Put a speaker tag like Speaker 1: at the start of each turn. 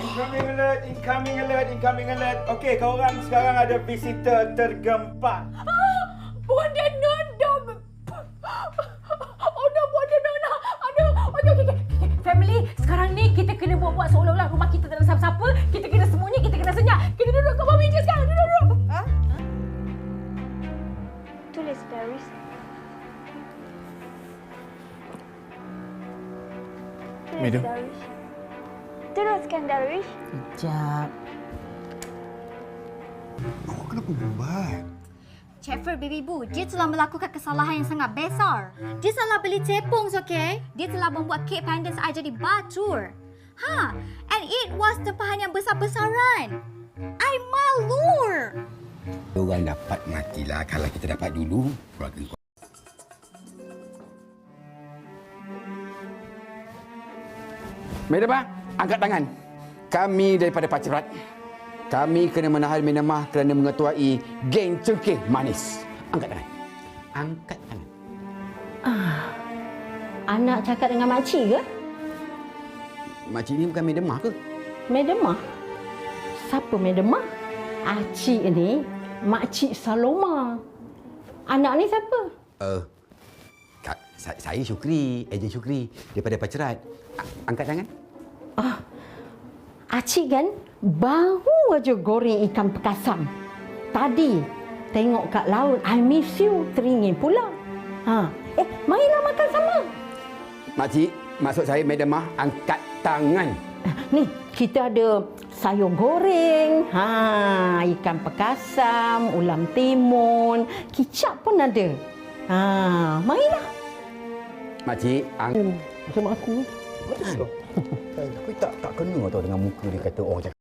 Speaker 1: Incoming alert, incoming alert, incoming alert. Okey, kau orang sekarang ada visitor tergempar.
Speaker 2: Bonda Nona. Oh no, Bonda Nona. Aduh. Okey, okey, okey. Family, sekarang ni kita kena buat-buat seolah-olah rumah kita tak ada siapa-siapa. Kita kena sembunyi, kita kena senyap. Kita duduk kat bawah meja sekarang. Duduk, duduk.
Speaker 3: Ha? Tulis Darius. Tulis
Speaker 4: Madam.
Speaker 3: Darius. Teruskan Darius.
Speaker 2: Sekejap.
Speaker 4: Awak kenapa buat?
Speaker 5: Cheffer Baby Boo, dia telah melakukan kesalahan yang sangat besar. Dia salah beli tepung, okay? Dia telah membuat kek pandan saya jadi bacur. Ha, and it was tempahan yang besar-besaran. I malu.
Speaker 6: Orang dapat matilah kalau kita dapat dulu. Keluarga kau. Angkat tangan. Kami daripada Pacerat. Kami kena menahan Medemah kerana mengetuai geng cengkeh manis. Angkat tangan. Angkat tangan.
Speaker 7: Anak cakap dengan makcik ke?
Speaker 6: Makcik ni bukan Medemah ke?
Speaker 7: Medemah? Siapa Medemah? Acik ni, makcik Saloma. Anak ni siapa?
Speaker 6: Uh, Kak, saya, Syukri, ejen Syukri daripada Pacerat. Angkat tangan.
Speaker 7: Ah, Acik kan baru aja goreng ikan pekasam. Tadi tengok kat laut, I miss you, teringin pula. Ha. Eh, marilah makan sama.
Speaker 6: Makcik, maksud saya Medemah angkat tangan.
Speaker 7: Ni, kita ada sayur goreng, ha, ikan pekasam, ulam timun, kicap pun ada. Ha, marilah.
Speaker 6: Makcik, ang...
Speaker 7: Macam aku.
Speaker 6: Tapi tak tak kena tau dengan muka dia kata orang cakap